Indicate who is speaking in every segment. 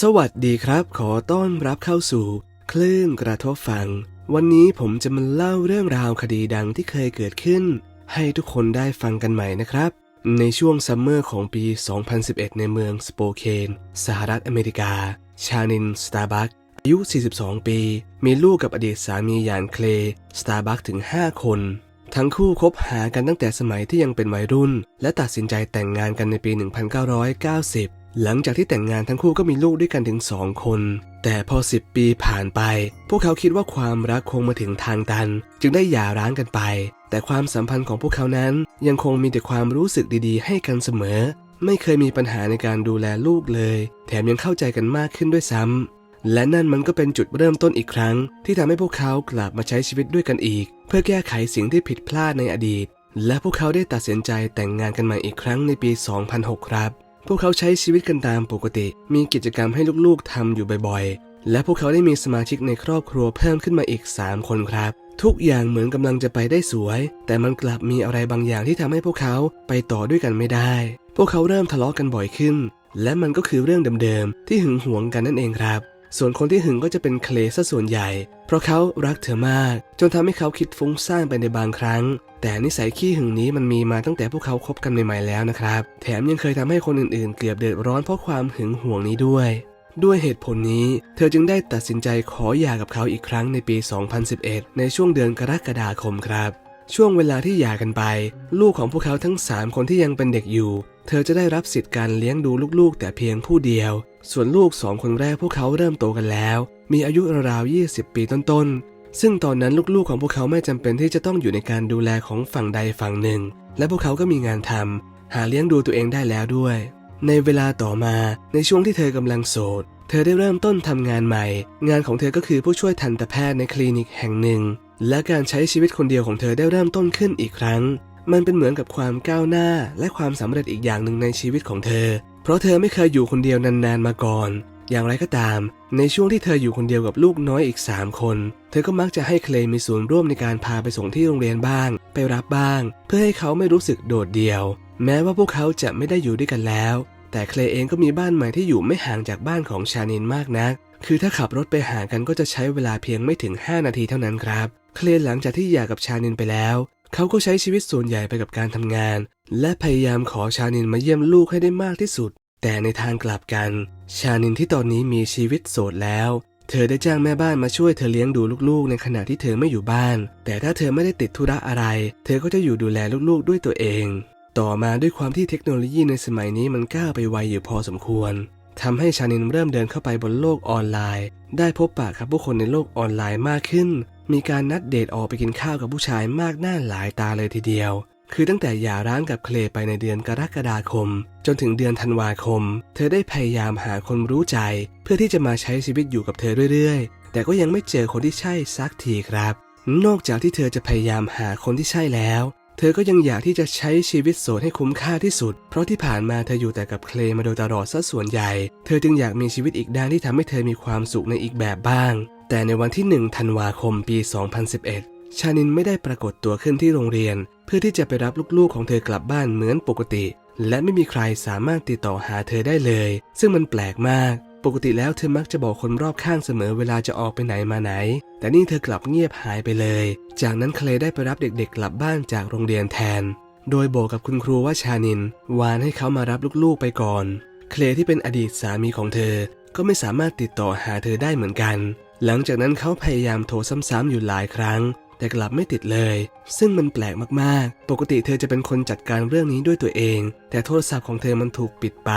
Speaker 1: สวัสดีครับ ขอต้อนรับเข้าสู่ คลื่นกระทบฟัง วันนี้ผมจะมาเล่าเรื่องราวคดีดังที่เคยเกิดขึ้น ให้ทุกคนได้ฟังกันใหม่นะครับ ในช่วงซัมเมอร์ของปี 2011 ในเมืองสโปเคนสหรัฐอเมริกา ชานินสตาร์บัคอายุ 42 ปี มีลูกกับอดีตสามีอย่างเคลสตาร์บัคถึง 5 คน ทั้งคู่คบหากันตั้งแต่สมัยที่ยังเป็นวัยรุ่น และตัดสินใจแต่งงานกันในปี 1990 หลังจากที่แต่งงานทั้งคู่ก็มีลูกด้วยกันถึงสองคน แต่พอ 10 ปีผ่านไป พวกเขาคิดว่าความรักคงมาถึงทางตัน จึงได้หย่าร้างกันไป แต่ความสัมพันธ์ของพวกเขานั้น ยังคงมีแต่ความรู้สึกดีๆ ให้กันเสมอ ไม่เคยมีปัญหาในการดูแลลูกเลย แถมยังเข้าใจกันมากขึ้นด้วยซ้ำและนั่นมันก็เป็นจุดเริ่มต้นอีกครั้ง ที่ทำให้พวกเขากลับมาใช้ชีวิตด้วยกันอีก เพื่อแก้ไขสิ่งที่ผิดพลาดในอดีต และพวกเขาได้ตัดสินใจแต่งงานกันใหม่อีกครั้งในปี 2006 ครับ พวกเขาใช้ชีวิตกันตามปกติ มีกิจกรรมให้ลูกๆทำอยู่บ่อยๆ และพวกเขาได้มีสมาชิกในครอบครัวเพิ่มขึ้นมาอีก 3 คนครับ ทุกอย่างเหมือนกำลังจะไปได้สวย แต่มันกลับมีอะไรบางอย่างที่ทำให้พวกเขาไปต่อด้วยกันไม่ได้ พวกเขาเริ่มทะเลาะกันบ่อยขึ้น และมันก็คือเรื่องเดิมๆที่หึงหวงกันนั่นเองครับ ส่วนคนที่หึงก็จะเป็นเคลซะส่วนใหญ่ เพราะเขารักเธอมาก จนทำให้เขาคิดฟุ้งซ่านไปในบางครั้ง แต่นิสัยขี้หึงนี้มันมีมาตั้งแต่พวกเขาคบกันใหม่ๆแล้วนะครับ แถมยังเคยทำให้คนอื่นๆ เกือบเดือดร้อนเพราะความหึงหวงนี้ด้วย ด้วยเหตุผลนี้ เธอจึงได้ตัดสินใจขอหย่ากับเขาอีกครั้งในปี 2011 ในช่วงเดือนกรกฎาคมครับ ช่วงเวลาที่หย่ากันไป ลูกของพวกเขาทั้ง 3 คนที่ยังเป็นเด็กอยู่ เธอจะได้รับสิทธิ์การเลี้ยงดูลูกๆ แต่เพียงผู้เดียว ส่วนลูกสองคนแรกพวกเขาเริ่มโตกันแล้ว มีอายุราวๆ20 ปีต้นๆ ซึ่งตอนนั้นลูกๆของพวกเขาไม่จำเป็นที่จะต้องอยู่ในการดูแลของฝั่งใดฝั่งหนึ่ง และพวกเขาก็มีงานทำหาเลี้ยงดูตัวเองได้แล้วด้วย ในเวลาต่อมาในช่วงที่เธอกำลังโสด เธอได้เริ่มต้นทำงานใหม่ งานของเธอก็คือผู้ช่วยทันตแพทย์ในคลินิกแห่งหนึ่ง และการใช้ชีวิตคนเดียวของเธอได้เริ่มต้นขึ้นอีกครั้ง มันเป็นเหมือนกับความก้าวหน้าและความสำเร็จอีกอย่างหนึ่งในชีวิตของเธอ เพราะเธอไม่เคยอยู่คนเดียวนานๆมาก่อน อย่างไรก็ตาม ในช่วงที่เธออยู่คนเดียวกับลูกน้อยอีก 3 คน เธอก็มักจะให้เคลย์มีส่วนร่วมในการพาไปส่งที่โรงเรียนบ้าง ไปรับบ้าง เพื่อให้เขาไม่รู้สึกโดดเดี่ยว แม้ว่าพวกเขาจะไม่ได้อยู่ด้วยกันแล้ว แต่เคลย์เองก็มีบ้านใหม่ที่อยู่ไม่ห่างจากบ้านของชานินมากนัก คือถ้าขับรถไปหากันก็จะใช้เวลาเพียงไม่ถึง 5 นาทีเท่านั้นครับ เคลย์หลังจากที่หย่ากับชานินไปแล้ว เขาก็ใช้ชีวิตส่วนใหญ่ไปกับการทำงาน และพยายามขอชานินมาเยี่ยมลูกให้ได้มากที่สุด แต่ในทางกลับกัน ชานินที่ตอนนี้มีชีวิตโสดแล้ว เธอได้จ้างแม่บ้านมาช่วยเธอเลี้ยงดูลูกๆ ในขณะที่เธอไม่อยู่บ้าน แต่ถ้าเธอไม่ได้ติดธุระอะไร เธอก็จะอยู่ดูแลลูกๆด้วยตัวเอง ต่อมาด้วยความที่เทคโนโลยีในสมัยนี้มันก้าวไปไวอยู่พอสมควรทำให้ชานินเริ่มเดินเข้าไปบนโลกออนไลน์ ได้พบปะกับผู้คนในโลกออนไลน์มากขึ้น มีการนัดเดทออกไปกินข้าวกับผู้ชายมากหน้าหลายตาเลยทีเดียว คือตั้งแต่หย่าร้างกับเคลไปในเดือนกรกฎาคม จนถึงเดือนธันวาคม เธอได้พยายามหาคนรู้ใจ เพื่อที่จะมาใช้ชีวิตอยู่กับเธอเรื่อยๆ แต่ก็ยังไม่เจอคนที่ใช่สักทีครับ นอกจากที่เธอจะพยายามหาคนที่ใช่แล้ว เธอก็ยังอยากที่จะใช้ชีวิตโสดให้คุ้มค่าที่สุด เพราะที่ผ่านมาเธออยู่แต่กับเคลมาโดยตลอดซะส่วนใหญ่ เธอจึงอยากมีชีวิตอีกด้านที่ทำให้เธอมีความสุขในอีกแบบบ้าง แต่ในวันที่1ธันวาคมปี 2011 ชานินไม่ได้ปรากฏตัวขึ้นที่โรงเรียน เพื่อที่จะไปรับลูกๆของเธอกลับบ้านเหมือนปกติ และไม่มีใครสามารถติดต่อหาเธอได้เลย ซึ่งมันแปลกมาก ปกติแล้วเธอมักจะบอกคนรอบข้างเสมอเวลาจะออกไปไหนมาไหน แต่นี่เธอกลับเงียบหายไปเลย จากนั้นเคลได้ไปรับเด็กๆ กลับบ้านจากโรงเรียนแทน โดยบอกกับคุณครูว่าชานิน วานให้เขามารับลูกๆไปก่อน เคลที่เป็นอดีตสามีของเธอ ก็ไม่สามารถติดต่อหาเธอได้เหมือนกัน หลังจากนั้นเขาพยายามโทรซ้ำๆอยู่หลายครั้ง แต่กลับไม่ติดเลย ซึ่งมันแปลกมากๆ ปกติเธอจะเป็นคนจัดการเรื่องนี้ด้วยตัวเอง แต่โทรศัพท์ของเธอมันถูกปิดไป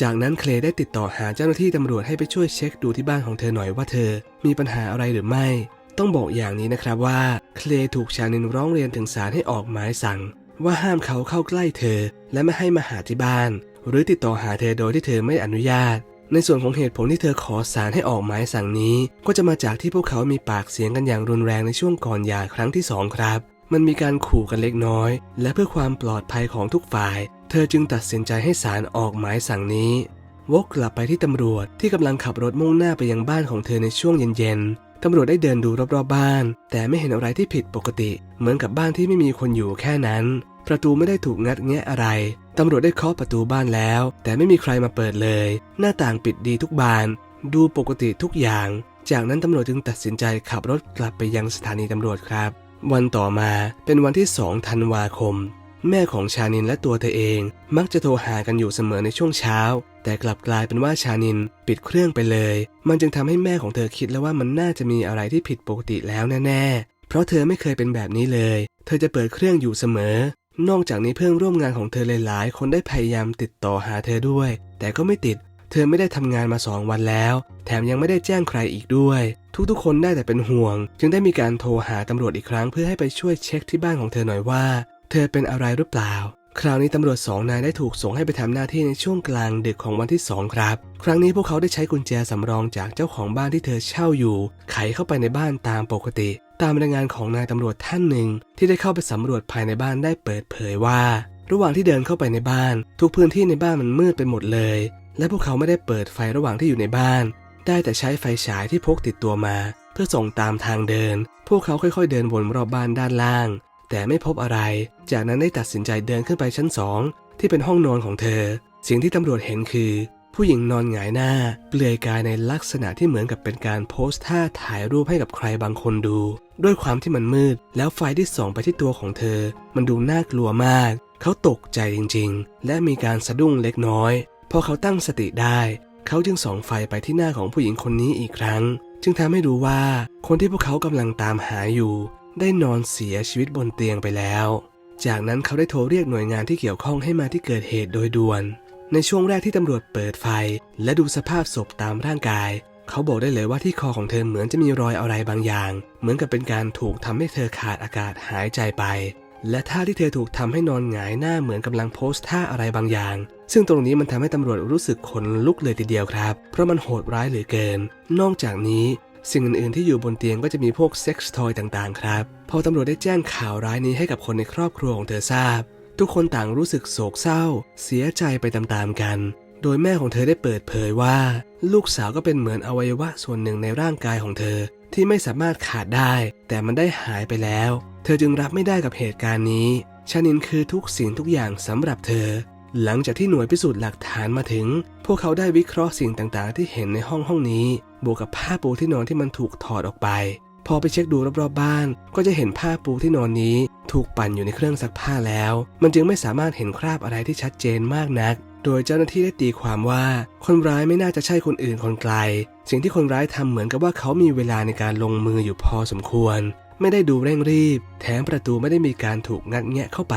Speaker 1: จากนั้นเคลได้ติดต่อหาเจ้าหน้าที่ตำรวจให้ไปช่วยเช็คดูที่บ้านของเธอหน่อยว่าเธอ มีปัญหาอะไรหรือไม่ ต้องบอกอย่างนี้นะครับว่าเคลถูกชานินร้องเรียนถึงศาลให้ออกหมายสั่ง ว่าห้ามเขาเข้าใกล้เธอ และไม่ให้มาหาที่บ้าน หรือติดต่อหาเธอโดยที่เธอไม่อนุญาต ในส่วนของเหตุผลที่เธอขอศาลให้ออกหมายสั่งนี้ ก็จะมาจากที่พวกเขามีปากเสียงกันอย่างรุนแรงในช่วงก่อนหย่าครั้งที่สองครับ มันมีการขู่กันเล็กน้อย และเพื่อความปลอดภัยของทุกฝ่าย เธอจึงตัดสินใจให้ศาลออกหมายสั่งนี้ วกกลับไปที่ตำรวจที่กำลังขับรถมุ่งหน้าไปยังบ้านของเธอในช่วงเย็นๆตำรวจได้เดินดูรอบๆบ้าน แต่ไม่เห็นอะไรที่ผิดปกติ เหมือนกับบ้านที่ไม่มีคนอยู่แค่นั้น ประตูไม่ได้ถูกงัดแงะอะไร ตำรวจได้เคาะประตูบ้านแล้ว แต่ไม่มีใครมาเปิดเลย หน้าต่างปิดดีทุกบาน ดูปกติทุกอย่าง จากนั้นตำรวจจึงตัดสินใจขับรถกลับไปยังสถานีตำรวจครับ วันต่อมาเป็นวันที่2ธันวาคม แม่ของชานินและตัวเธอเอง มักจะโทรหากันอยู่เสมอในช่วงเช้า แต่กลับกลายเป็นว่าชานินปิดเครื่องไปเลย มันจึงทำให้แม่ของเธอคิดแล้วว่ามันน่าจะมีอะไรที่ผิดปกติแล้วแน่ๆเพราะเธอไม่เคยเป็นแบบนี้เลย เธอจะเปิดเครื่องอยู่เสมอ นอกจากนี้เพื่อนร่วมงานของเธอหลายๆ คนได้พยายามติดต่อหาเธอด้วย แต่ก็ไม่ติด เธอไม่ได้ทำงานมาสองวันแล้ว แถมยังไม่ได้แจ้งใครอีกด้วย ทุกๆ คนได้แต่เป็นห่วง จึงได้มีการโทรหาตำรวจอีกครั้งเพื่อให้ไปช่วยเช็คที่บ้านของเธอหน่อยว่า เธอเป็นอะไรหรือเปล่า คราวนี้ตำรวจสองนายได้ถูกส่งให้ไปทำหน้าที่ในช่วงกลางดึกของวันที่สองครับ ครั้งนี้พวกเขาได้ใช้กุญแจสำรองจากเจ้าของบ้านที่เธอเช่าอยู่ ไขเข้าไปในบ้านตามปกติ ตามรายงานของนายตำรวจท่านหนึ่งที่ได้เข้าไปสำรวจภายในบ้านได้เปิดเผยว่า ระหว่างที่เดินเข้าไปในบ้าน ทุกพื้นที่ในบ้านมันมืดไปหมดเลย และพวกเขาไม่ได้เปิดไฟระหว่างที่อยู่ในบ้าน ได้แต่ใช้ไฟฉายที่พกติดตัวมา เพื่อส่องตามทางเดิน พวกเขาค่อยๆ เดินวนรอบบ้านด้านล่าง แต่ไม่พบอะไร จากนั้นได้ตัดสินใจเดินขึ้นไปชั้นสองที่เป็นห้องนอนของเธอ สิ่งที่ตำรวจเห็นคือ ผู้หญิงนอนหงายหน้า เปลือยกายในลักษณะที่เหมือนกับเป็นการโพสท่าถ่ายรูปให้กับใครบางคนดู ด้วยความที่มันมืด แล้วไฟที่ส่องไปที่ตัวของเธอ มันดูน่ากลัวมาก เขาตกใจจริงๆ และมีการสะดุ้งเล็กน้อย พอเขาตั้งสติได้ เขาจึงส่องไฟไปที่หน้าของผู้หญิงคนนี้อีกครั้ง จึงทำให้รู้ว่าคนที่พวกเขากำลังตามหาอยู่ ได้นอนเสียชีวิตบนเตียงไปแล้ว จากนั้นเขาได้โทรเรียกหน่วยงานที่เกี่ยวข้องให้มาที่เกิดเหตุโดยด่วน ในช่วงแรกที่ตำรวจเปิดไฟ และดูสภาพศพตามร่างกาย เขาบอกได้เลยว่าที่คอของเธอเหมือนจะมีรอยอะไรบางอย่าง เหมือนกับเป็นการถูกทำให้เธอขาดอากาศหายใจไป และท่าที่เธอถูกทำให้นอนหงายหน้าเหมือนกำลังโพสท่าอะไรบางอย่าง ซึ่งตรงนี้มันทำให้ตำรวจรู้สึกขนลุกเลยทีเดียวครับ เพราะมันโหดร้ายเหลือเกิน นอกจากนี้สิ่งอื่นๆที่อยู่บนเตียงก็จะมีพวกเซ็กส์ทอยต่างๆ ครับ พอตำรวจได้แจ้งข่าวร้ายนี้ให้กับคนในครอบครัวของเธอทราบ ทุกคนต่างรู้สึกโศกเศร้า เสียใจไปตามๆกัน โดยแม่ของเธอได้เปิดเผยว่า ลูกสาวก็เป็นเหมือนอวัยวะส่วนหนึ่งในร่างกายของเธอ ที่ไม่สามารถขาดได้ แต่มันได้หายไปแล้ว เธอจึงรับไม่ได้กับเหตุการณ์นี้ชานินคือทุกสิ่งทุกอย่างสำหรับเธอ หลังจากที่หน่วยพิสูจน์หลักฐานมาถึง พวกเขาได้วิเคราะห์สิ่งต่างๆ ที่เห็นในห้องห้องนี้ บวกกับผ้าปูที่นอนที่มันถูกถอดออกไป พอไปเช็คดูรอบๆบ้าน ก็จะเห็นผ้าปูที่นอนนี้ ถูกปั่นอยู่ในเครื่องซักผ้าแล้ว มันจึงไม่สามารถเห็นคราบอะไรที่ชัดเจนมากนัก โดยเจ้าหน้าที่ได้ตีความว่า คนร้ายไม่น่าจะใช่คนอื่นคนไกล สิ่งที่คนร้ายทำเหมือนกับว่าเขามีเวลาในการลงมืออยู่พอสมควร ไม่ได้ดูเร่งรีบ แถมประตูไม่ได้มีการถูกงัดแงะเข้าไป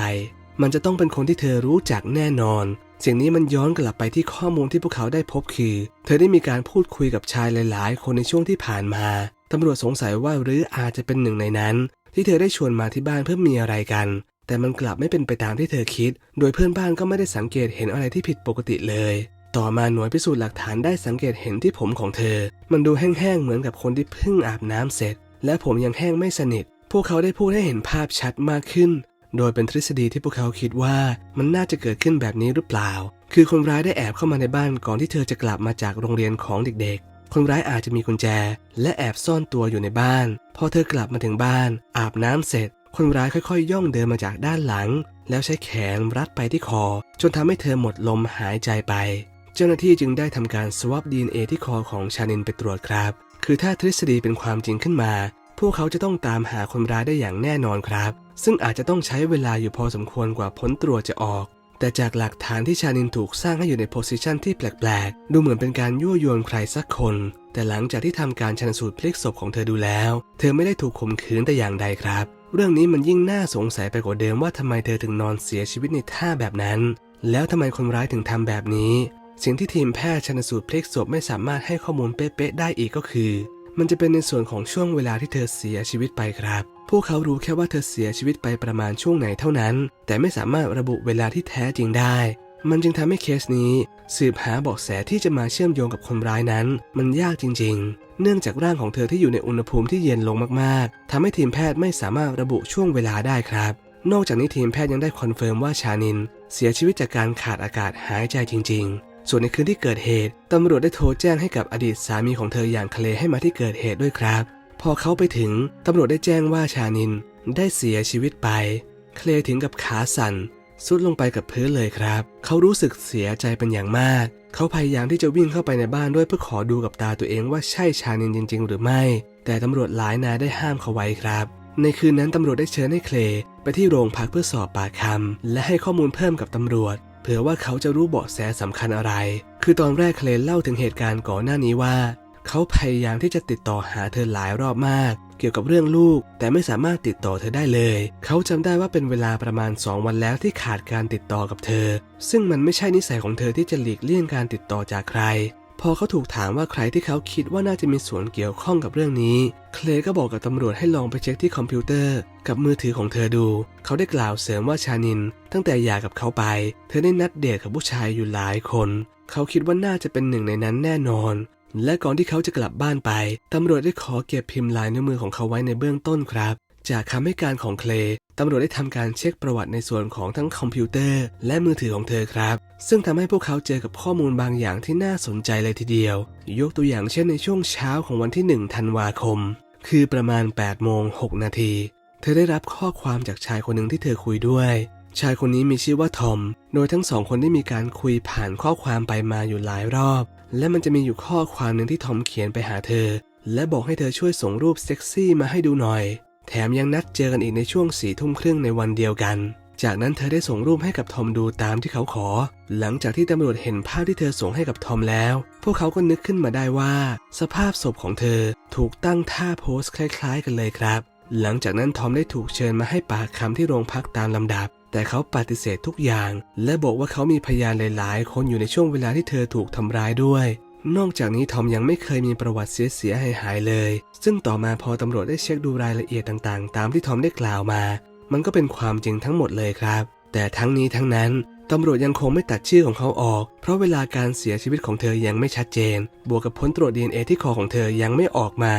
Speaker 1: มันจะต้องเป็นคนที่เธอรู้จักแน่นอนสิ่งนี้มันย้อนกลับไปที่ข้อมูลที่พวกเขาได้พบคือ เธอได้มีการพูดคุยกับชายหลาย ๆ คนในช่วงที่ผ่านมา ตำรวจสงสัยว่าหรืออาจจะเป็นหนึ่งในนั้น ที่เธอได้ชวนมาที่บ้านเพื่อมีอะไรกัน แต่มันกลับไม่เป็นไปตามที่เธอคิด โดยเพื่อนบ้านก็ไม่ได้สังเกตเห็นอะไรที่ผิดปกติเลย ต่อมาหน่วยพิสูจน์หลักฐานได้สังเกตเห็นที่ผมของเธอ มันดูแห้งๆเหมือนกับคนที่เพิ่งอาบน้ำเสร็จ และผมยังแห้งไม่สนิท พวกเขาได้พูดให้เห็นภาพชัดมากขึ้น โดยเป็นทฤษฎีที่พวกเขาคิดว่ามันน่าจะเกิดขึ้นแบบนี้หรือเปล่า คือคนร้ายได้แอบเข้ามาในบ้านก่อนที่เธอจะกลับมาจากโรงเรียนของเด็กๆ คนร้ายอาจจะมีกุญแจ และแอบซ่อนตัวอยู่ในบ้าน พอเธอกลับมาถึงบ้าน อาบน้ำเสร็จ คนร้ายค่อยๆย่องเดินมาจากด้านหลัง แล้วใช้แขนรัดไปที่คอ จนทำให้เธอหมดลมหายใจไป เจ้าหน้าที่จึงได้ทำการสวอป DNA ที่คอของชานินไปตรวจครับ คือถ้าทฤษฎีเป็นความจริงขึ้นมา พวกเขาจะต้องตามหาคนร้ายได้อย่างแน่นอนครับ ซึ่งอาจจะต้องใช้เวลาอยู่พอสมควรกว่าผลตรวจจะออก แต่จากหลักฐานที่ชานินถูกสร้างให้อยู่ในโพสิชันที่แปลกๆ ดูเหมือนเป็นการยั่วยวนใครสักคน แต่หลังจากที่ทำการชันสูตรพลิกศพของเธอดูแล้ว เธอไม่ได้ถูกข่มขืนแต่อย่างใดครับ เรื่องนี้มันยิ่งน่าสงสัยไปกว่าเดิมว่าทำไมเธอถึงนอนเสียชีวิตในท่าแบบนั้น แล้วทำไมคนร้ายถึงทำแบบนี้ สิ่งที่ทีมแพทย์ชันสูตรพลิกศพไม่สามารถให้ข้อมูลเป๊ะๆได้อีกก็คือ มันจะเป็นในส่วนของช่วงเวลาที่เธอเสียชีวิตไปครับ วกเขารู้แค่ว่าเธอเสียชีวิตไปประมาณช่วงไหนเท่านั้น แต่ไม่สามารถระบุเวลาที่แท้จริงได้ มันจึงทำให้เคสนี้ สืบหาเบาะแสที่จะมาเชื่อมโยงกับคนร้ายนั้น มันยากจริง ๆ เนื่องจากร่างของเธอที่อยู่ในอุณหภูมิที่เย็นลงมากๆทำให้ทีมแพทย์ไม่สามารถระบุช่วงเวลาได้ครับ นอกจากนี้ทีมแพทย์ยังได้คอนเฟิร์มว่าชานิน เสียชีวิตจากการขาดอากาศหายใจจริง ๆส่วนในคืนที่เกิดเหตุ ตำรวจได้โทรแจ้งให้กับอดีตสามีของเธออย่างเคลให้มาที่เกิดเหตุด้วยครับ พอเขาไปถึงตำรวจได้แจ้งว่าชานินได้เสียชีวิตไป เคลถึงกับขาสั่นสุดลงไปกับพื้นเลยครับ เขารู้สึกเสียใจเป็นอย่างมาก เขาพยายามที่จะวิ่งเข้าไปในบ้านด้วยเพื่อขอดูกับตาตัวเองว่าใช่ชานินจริง ๆ หรือไม่ แต่ตำรวจหลายนายได้ห้ามเขาไว้ครับ ในคืนนั้นตำรวจได้เชิญให้เคลไปที่โรงพักเพื่อสอบปากคำและให้ข้อมูลเพิ่มกับตำรวจ เผื่อว่าเขาจะรู้เบาะแสสำคัญอะไร คือตอนแรกเคลเล่าถึงเหตุการณ์ก่อนหน้านี้ว่า เขาพยายามที่จะติดต่อหาเธอหลายรอบมาก เกี่ยวกับเรื่องลูก แต่ไม่สามารถติดต่อเธอได้เลย เขาจำได้ว่าเป็นเวลาประมาณ 2 วันแล้วที่ขาดการติดต่อกับเธอ ซึ่งมันไม่ใช่นิสัยของเธอที่จะหลีกเลี่ยงการติดต่อจากใคร พอเขาถูกถามว่าใครที่เขาคิดว่าน่าจะมีส่วนเกี่ยวข้องกับเรื่องนี้ เคลก็บอกกับตำรวจให้ลองไปเช็คที่คอมพิวเตอร์ กับมือถือของเธอดู เขาได้กล่าวเสริมว่าชานิน ตั้งแต่หย่ากับเขาไป เธอได้นัดเดทกับผู้ชายอยู่หลายคน เขาคิดว่าน่าจะเป็นหนึ่งในนั้นแน่นอน และก่อนที่เขาจะกลับบ้านไป ตำรวจได้ขอเก็บพิมพ์ลายนิ้วมือของเขาไว้ในเบื้องต้นครับ จากคำให้การของเคลตำรวจได้ทำการเช็คประวัติในส่วนของทั้งคอมพิวเตอร์ และมือถือของเธอครับ ซึ่งทำให้พวกเขาเจอกับข้อมูลบางอย่างที่น่าสนใจเลยทีเดียว ยกตัวอย่างเช่นในช่วงเช้าของวันที่1ธันวาคม คือประมาณ8โมง6นาทีเธอได้รับข้อความจากชายคนหนึ่งที่เธอคุยด้วย ชายคนนี้มีชื่อว่าทอม โดยทั้งสองคนได้มีการคุยผ่านข้อความไปมาอยู่หลายรอบ และมันจะมีอยู่ข้อความหนึ่งที่ทอมเขียนไปหาเธอ และบอกให้เธอช่วยส่งรูปเซ็กซี่มาให้ดูหน่อย แถมยังนัดเจอกันอีกในช่วงสี่ทุ่มครึ่งในวันเดียวกัน จากนั้นเธอได้ส่งรูปให้กับทอมดูตามที่เขาขอ หลังจากที่ตำรวจเห็นภาพที่เธอส่งให้กับทอมแล้ว พวกเขาก็นึกขึ้นมาได้ว่า สภาพศพของเธอถูกตั้งท่าโพสคล้าย ๆ กันเลยครับ หลังจากนั้นทอมได้ถูกเชิญมาให้ปากคำที่โรงพักตามลำดับ แต่เขาปฏิเสธทุกอย่าง และบอกว่าเขามีพยานหลาย ๆ คนอยู่ในช่วงเวลาที่เธอถูกทำร้ายด้วย นอกจากนี้ทอมยังไม่เคยมีประวัติเสียเสียหายหายเลย ซึ่งต่อมาพอตำรวจได้เช็คดูรายละเอียดต่าง ๆ ตามที่ทอมได้กล่าวมา มันก็เป็นความจริงทั้งหมดเลยครับ แต่ทั้งนี้ทั้งนั้นตำรวจยังคงไม่ตัดชื่อของเขาออก เพราะเวลาการเสียชีวิตของเธอยังไม่ชัดเจน บวกกับผลตรวจ DNA ที่คอของเธอยังไม่ออกมา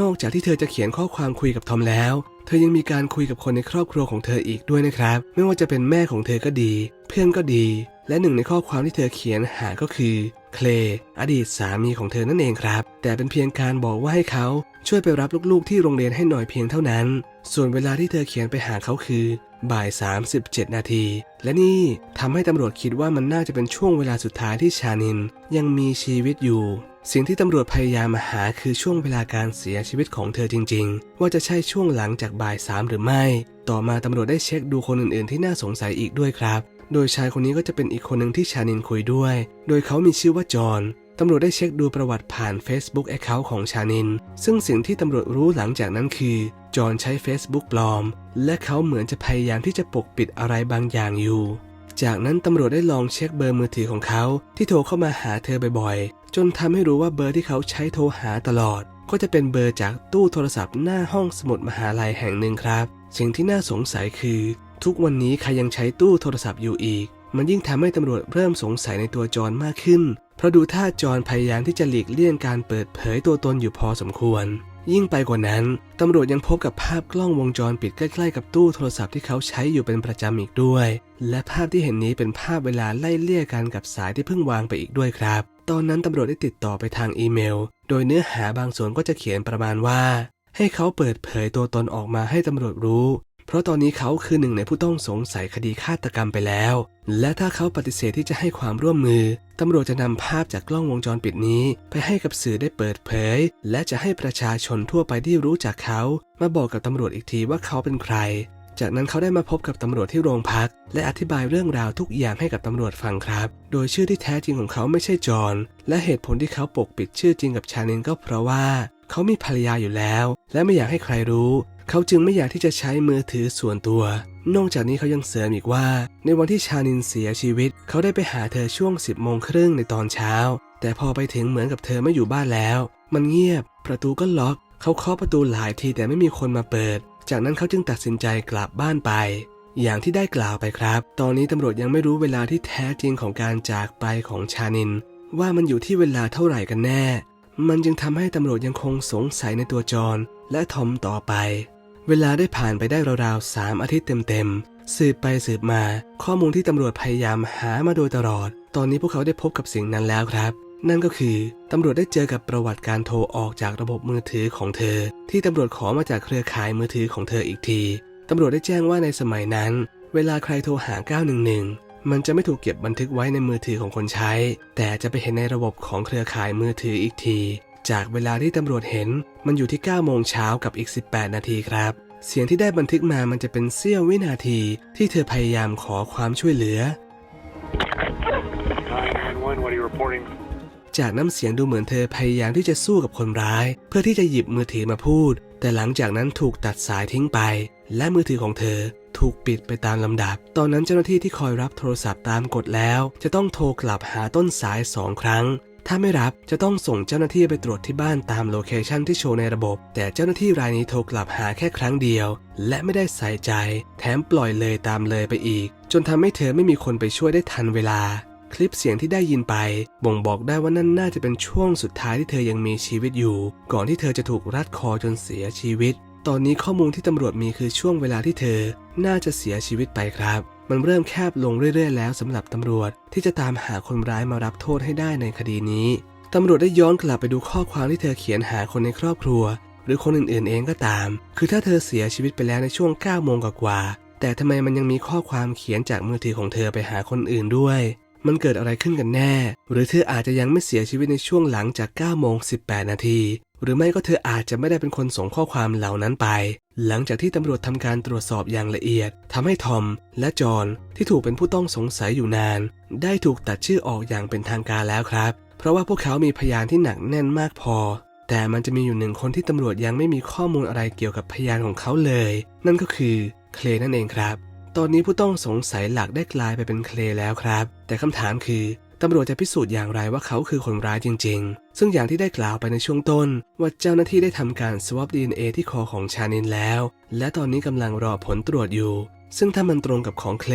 Speaker 1: นอกจากที่เธอจะเขียนข้อความคุยกับทอมแล้ว เธอยังมีการคุยกับคนในครอบครัวของเธออีกด้วยนะครับ ไม่ว่าจะเป็นแม่ของเธอก็ดี เพื่อนก็ดี และหนึ่งในข้อความที่เธอเขียนหาก็คือเคลอดีตสามีของเธอนั่นเองครับ แต่เป็นเพียงการบอกว่าให้เขาช่วยไปรับลูกๆที่โรงเรียนให้หน่อยเพียงเท่านั้น ส่วนเวลาที่เธอเขียนไปหาเขาคือบ่าย 37 นาที และนี่ทำให้ตำรวจคิดว่ามันน่าจะเป็นช่วงเวลาสุดท้ายที่ชานินยังมีชีวิตอยู่ สิ่งที่ตำรวจพยายามมาหาคือช่วงเวลาการเสียชีวิตของเธอจริง ๆ ว่าจะใช่ช่วงหลังจากบ่ายสามหรือไม่ ต่อมาตำรวจได้เช็คดูคนอื่นๆ ที่น่าสงสัยอีกด้วยครับ โดยชายคนนี้ก็จะเป็นอีกคนหนึ่งที่ชานินคุยด้วย โดยเขามีชื่อว่าจอห์นตำรวจได้เช็คดูประวัติผ่าน Facebook Account ของชานิน ซึ่งสิ่งที่ตำรวจรู้หลังจากนั้นคือ จอห์นใช้ Facebook ปลอม และเขาเหมือนจะพยายามที่จะปกปิดอะไรบางอย่างอยู่ จากนั้นตำรวจได้ลองเช็คเบอร์มือถือของเขาที่โทรเข้ามาหาเธอบ่อยๆ จนทำให้รู้ว่าเบอร์ที่เขาใช้โทรหาตลอด ก็จะเป็นเบอร์จากตู้โทรศัพท์หน้าห้องสมุดมหาลัยแห่งหนึ่งครับ สิ่งที่น่าสงสัยคือ ทุกวันนี้ใครยังใช้ตู้โทรศัพท์อยู่อีก มันยิ่งทำให้ตำรวจเริ่มสงสัยในตัวจอนมากขึ้น เพราะดูท่าจอนพยายามที่จะหลีกเลี่ยงการเปิดเผยตัวตนอยู่พอสมควร ยิ่งไปกว่านั้น ตำรวจยังพบกับภาพกล้องวงจรปิดใกล้ๆกับตู้โทรศัพท์ที่เขาใช้อยู่เป็นประจำอีกด้วย และภาพที่เห็นนี้เป็นภาพเวลาไล่เลี่ยกันกับสายที่เพิ่งวางไปอีกด้วยครับ ตอนนั้นตำรวจได้ติดต่อไปทางอีเมล โดยเนื้อหาบางส่วนก็จะเขียนประมาณว่า ให้เขาเปิดเผยตัวตนออกมาให้ตำรวจรู้ เพราะตอนนี้เขาคือหนึ่งในผู้ต้องสงสัยคดีฆาตกรรมไปแล้ว และถ้าเขาปฏิเสธที่จะให้ความร่วมมือ ตำรวจจะนำภาพจากกล้องวงจรปิดนี้ ไปให้กับสื่อได้เปิดเผย และจะให้ประชาชนทั่วไปที่รู้จักเขา มาบอกกับตำรวจอีกทีว่าเขาเป็นใคร จากนั้นเขาได้มาพบกับตำรวจที่โรงพัก และอธิบายเรื่องราวทุกอย่างให้กับตำรวจฟังครับ โดยชื่อที่แท้จริงของเขาไม่ใช่จอห์นและเหตุผลที่เขาปกปิดชื่อจริงกับชานินก็เพราะว่าเขามีภรรยาอยู่แล้ว และไม่อยากให้ใครรู้ เขาจึงไม่อยากที่จะใช้มือถือส่วนตัว นอกจากนี้เขายังเสริมอีกว่า ในวันที่ชานินเสียชีวิต เขาได้ไปหาเธอช่วง 10โมงครึ่งในตอนเช้า แต่พอไปถึงเหมือนกับเธอไม่อยู่บ้านแล้ว มันเงียบ ประตูก็ล็อก เขาเคาะประตูหลายทีแต่ไม่มีคนมาเปิด จากนั้นเขาจึงตัดสินใจกลับบ้านไป อย่างที่ได้กล่าวไปครับ ตอนนี้ตำรวจยังไม่รู้เวลาที่แท้จริงของการจากไปของชานิน ว่ามันอยู่ที่เวลาเท่าไหร่กันแน่ มันจึงทำให้ตำรวจยังคงสงสัยในตัวจอนและทอมต่อไป เวลาได้ผ่านไปได้ราวๆสามอาทิตย์เต็มๆ สืบไปสืบมา ข้อมูลที่ตำรวจพยายามหามาโดยตลอด ตอนนี้พวกเขาได้พบกับสิ่งนั้นแล้วครับ นั่นก็คือตำรวจได้เจอกับประวัติการโทรออกจากระบบมือถือของเธอ ที่ตำรวจขอมาจากเครือข่ายมือถือของเธออีกทีตำรวจได้แจ้งว่าในสมัยนั้น เวลาใครโทรหา 911 มันจะไม่ถูกเก็บบันทึกไว้ในมือถือของคนใช้ แต่จะไปเห็นในระบบของเครือข่ายมือถืออีกที จากเวลาที่ตำรวจเห็นมันอยู่ที่ 9 โมงเช้ากับอีก 18 นาทีครับ เสียงที่ได้บันทึกมามันจะเป็นเสี้ยววินาที ที่เธอพยายามขอความช่วยเหลือ
Speaker 2: 911, what are you reporting?
Speaker 1: จากน้ำเสียงดูเหมือนเธอพยายามที่จะสู้กับคนร้าย เพื่อที่จะหยิบมือถือมาพูด แต่หลังจากนั้นถูกตัดสายทิ้งไป และมือถือของเธอถูกปิดไปตามลำดับ ตอนนั้นเจ้าหน้าที่ที่คอยรับโทรศัพท์ตามกฎแล้ว จะต้องโทรกลับหาต้นสายสองครั้ง ถ้าไม่รับจะต้องส่งเจ้าหน้าที่ไปตรวจที่บ้านตามโลเคชันที่โชว์ในระบบ แต่เจ้าหน้าที่รายนี้โทรกลับหาแค่ครั้งเดียว และไม่ได้ใส่ใจ แถมปล่อยเลยตามเลยไปอีก จนทำให้เธอไม่มีคนไปช่วยได้ทันเวลา คลิปเสียงที่ได้ยินไป บ่งบอกได้ว่านั่นน่าจะเป็นช่วงสุดท้ายที่เธอยังมีชีวิตอยู่ ก่อนที่เธอจะถูกรัดคอจนเสียชีวิต ตอนนี้ข้อมูลที่ตำรวจมีคือช่วงเวลาที่เธอ น่าจะเสียชีวิตไปครับ มันเริ่มแคบลงเรื่อยๆ แล้วสำหรับตำรวจที่จะตามหาคนร้ายมารับโทษให้ได้ในคดีนี้ตำรวจได้ย้อนกลับไปดูข้อความที่เธอเขียนหาคนในครอบครัว หรือคนอื่นๆ เองก็ตาม คือถ้าเธอเสียชีวิตไปแล้วในช่วง9โมงกว่าๆแต่ทำไมมันยังมีข้อความเขียนจากมือถือของเธอไปหาคนอื่นด้วย มันเกิดอะไรขึ้นกันแน่ หรือเธออาจจะยังไม่เสียชีวิตในช่วงหลังจาก9โมง18 นาที หรือไม่ก็เธออาจจะไม่ได้เป็นคนส่งข้อความเหล่านั้นไป หลังจากที่ตำรวจทำการตรวจสอบอย่างละเอียดทำให้ทอมและจอห์นที่ถูกเป็นผู้ต้องสงสัยอยู่นาน ได้ถูกตัดชื่อออกอย่างเป็นทางการแล้วครับ เพราะว่าพวกเขามีพยานที่หนักแน่นมากพอ แต่มันจะมีอยู่หนึ่งคนที่ตำรวจยังไม่มีข้อมูลอะไรเกี่ยวกับพยานของเขาเลย นั่นก็คือเคลนั่นเองครับ ตอนนี้ผู้ต้องสงสัยหลักได้กลายไปเป็นเคลแล้วครับ แต่คำถามคือ ตำรวจจะพิสูจน์อย่างไรว่าเขาคือคนร้ายจริง ๆ ซึ่งอย่างที่ได้กล่าวไปในช่วงต้น ว่าเจ้าหน้าที่ได้ทำการ swab DNA ที่คอของชานินแล้ว และตอนนี้กำลังรอผลตรวจอยู่ ซึ่งถ้ามันตรงกับของเคล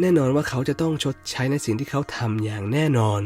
Speaker 1: แน่นอนว่าเขาจะต้องชดใช้ในสิ่งที่เขาทำอย่างแน่นอน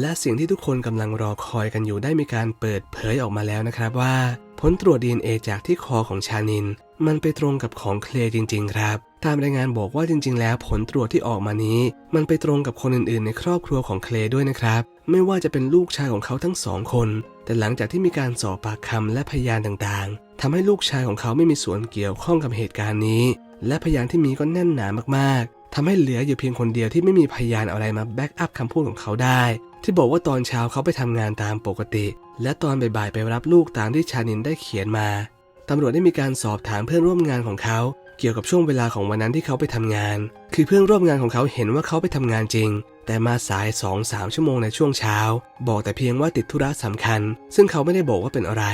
Speaker 1: และสิ่งที่ทุกคนกำลังรอคอยกันอยู่ได้มีการเปิดเผยออกมาแล้วนะครับว่า ผลตรวจ DNA จากที่คอของชานิน มันไปตรงกับของเคลจริง ๆ ครับ ตามรายงานบอกว่าจริง ๆ แล้วผลตรวจที่ออกมานี้ มันไปตรงกับคนอื่น ๆ ในครอบครัวของเคลด้วยนะครับ ไม่ว่าจะเป็นลูกชายของเขาทั้งสองคน แต่หลังจากที่มีการสอบปากคำและพยานต่างๆทำให้ลูกชายของเขาไม่มีส่วนเกี่ยวข้องกับเหตุการณ์นี้ และพยานที่มีก็แน่นหนามากๆทำให้เหลืออยู่เพียงคนเดียวที่ไม่มีพยานอะไรมาแบ็กอัพคำพูดของเขาได้ ที่บอกว่าตอนเช้าเขาไปทำงานตามปกติ และตอนบ่ายๆไปรับลูกตามที่ชานินได้เขียนมาตำรวจได้มีการสอบถามเพื่อนร่วมงานของเขา เกี่ยวกับช่วงเวลาของวันนั้นที่เขาไปทำงาน คือเพื่อนร่วมงานของเขาเห็นว่าเขาไปทำงานจริง แต่มาสาย2-3ชั่วโมงในช่วงเช้า บอกแต่เพียงว่าติดธุระสำคัญ ซึ่งเขาไม่ได้บอกว่าเป็นอะไร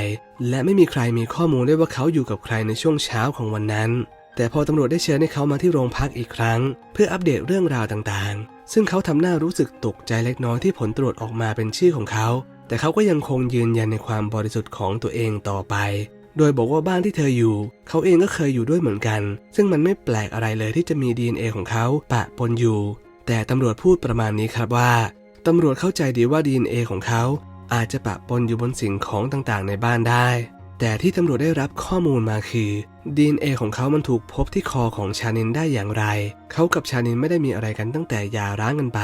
Speaker 1: และไม่มีใครมีข้อมูลได้ว่าเขาอยู่กับใครในช่วงเช้าของวันนั้น แต่พอตำรวจได้เชิญให้เขามาที่โรงพักอีกครั้ง เพื่ออัปเดตเรื่องราวต่างๆ ซึ่งเขาทำหน้ารู้สึกตกใจเล็กน้อยที่ผลตรวจออกมาเป็นชื่อของเขาแต่เขาก็ยังคงยืนยันในความบริสุทธิ์ของตัวเองต่อไป โดยบอกว่าบ้านที่เธออยู่ เขาเองก็เคยอยู่ด้วยเหมือนกัน ซึ่งมันไม่แปลกอะไรเลยที่จะมี DNA ของเขาปะปนอยู่ แต่ตำรวจพูดประมาณนี้ครับว่าตำรวจเข้าใจดีว่า DNA ของเขา อาจจะปะปนอยู่บนสิ่งของต่างๆ ในบ้านได้ แต่ที่ตำรวจได้รับข้อมูลมาคือ DNA ของเขามันถูกพบที่คอของชานินได้อย่างไร เขากับชานินไม่ได้มีอะไรกันตั้งแต่ย่าร้างกันไป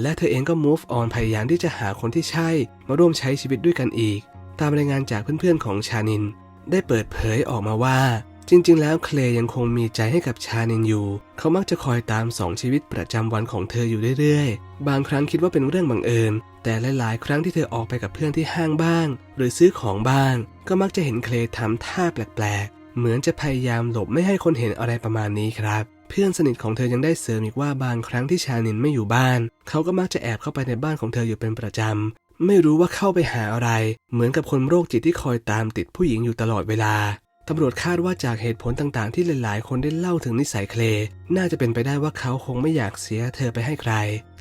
Speaker 1: และเธอเองก็ move on พยายามที่จะหาคนที่ใช่ มาร่วมใช้ชีวิตด้วยกันอีก ตามรายงานจากเพื่อนๆของชานิน ได้เปิดเผยออกมาว่า จริง ๆ แล้วเคลยังคงมีใจให้กับชาเนนอยู่ เขามักจะคอยตามสองชีวิตประจำวันของเธออยู่เรื่อยๆ บางครั้งคิดว่าเป็นเรื่องบังเอิญ แต่หลายๆ ครั้งที่เธอออกไปกับเพื่อนที่ห้างบ้าง หรือซื้อของบ้าง ก็มักจะเห็นเคลทำท่าแปลกๆ เหมือนจะพยายามหลบไม่ให้คนเห็นอะไรประมาณนี้ครับเพื่อนสนิทของเธอยังได้เสริมอีกว่าบางครั้งที่ชานินไม่อยู่บ้าน เขาก็มักจะแอบเข้าไปในบ้านของเธออยู่เป็นประจำ ไม่รู้ว่าเข้าไปหาอะไร เหมือนกับคนโรคจิตที่คอยตามติดผู้หญิงอยู่ตลอดเวลาตำรวจคาดว่าจากเหตุผลต่างๆ ที่หลายๆ คนได้เล่าถึงนิสัยเคล น่าจะเป็นไปได้ว่าเขาคงไม่อยากเสียเธอไปให้ใคร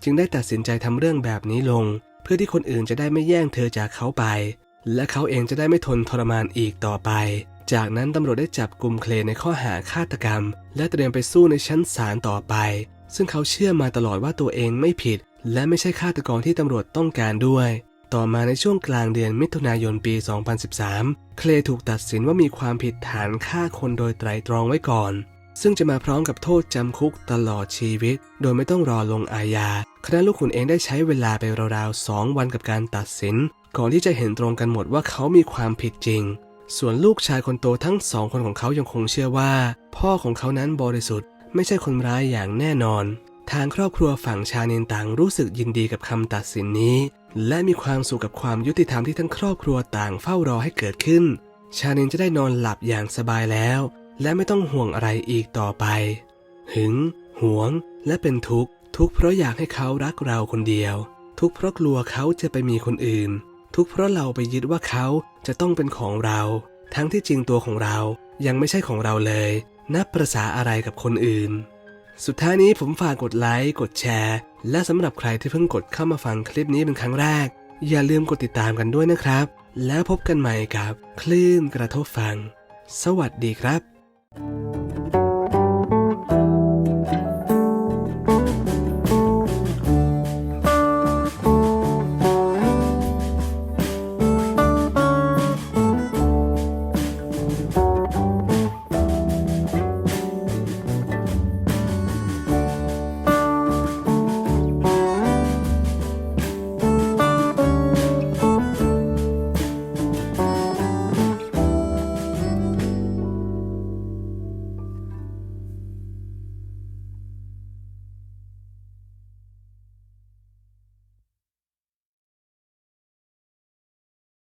Speaker 1: จึงได้ตัดสินใจทำเรื่องแบบนี้ลง เพื่อที่คนอื่นจะได้ไม่แย่งเธอจากเขาไป และเขาเองจะได้ไม่ทนทรมานอีกต่อไป จากนั้นตำรวจได้จับกลุ่มเคลในข้อหาฆาตกรรม และเตรียมไปสู้ในชั้นศาลต่อไป ซึ่งเขาเชื่อมาตลอดว่าตัวเองไม่ผิด และไม่ใช่ฆาตกรที่ตำรวจต้องการด้วย ต่อมาในช่วงกลางเดือนมิถุนายนปี 2013 เคลถูกตัดสินว่ามีความผิดฐานฆ่าคนโดยไตรตรองไว้ก่อน ซึ่งจะมาพร้อมกับโทษจำคุกตลอดชีวิต โดยไม่ต้องรอลงอาญา คณะลูกขุนเองได้ใช้เวลาไปราวๆสองวันกับการตัดสิน ก่อนที่จะเห็นตรงกันหมดว่าเขามีความผิดจริง ส่วนลูกชายคนโตทั้งสองคนของเขายังคงเชื่อว่า พ่อของเขานั้นบริสุทธิ์ ไม่ใช่คนร้ายอย่างแน่นอนทางครอบครัวฝั่งชาเนนต่างรู้สึกยินดีกับคำตัดสินนี้ และมีความสุขกับความยุติธรรมที่ทั้งครอบครัวต่างเฝ้ารอให้เกิดขึ้น ชาเนนจะได้นอนหลับอย่างสบายแล้ว และไม่ต้องห่วงอะไรอีกต่อไป หึง หวง และเป็นทุกข์ ทุกข์เพราะอยากให้เขารักเราคนเดียว ทุกข์เพราะกลัวเขาจะไปมีคนอื่น ทุกข์เพราะเราไปยึดว่าเขาจะต้องเป็นของเรา ทั้งที่จริงตัวของเรายังไม่ใช่ของเราเลย นับประษาอะไรกับคนอื่น สุดท้ายนี้ผมฝากกดไลค์ กดแชร์ และสำหรับใครที่เพิ่งกดเข้ามาฟังคลิปนี้เป็นครั้งแรก อย่าลืมกดติดตามกันด้วยนะครับ แล้วพบกันใหม่กับ คลื่นกระทบฟัง สวัสดีครับ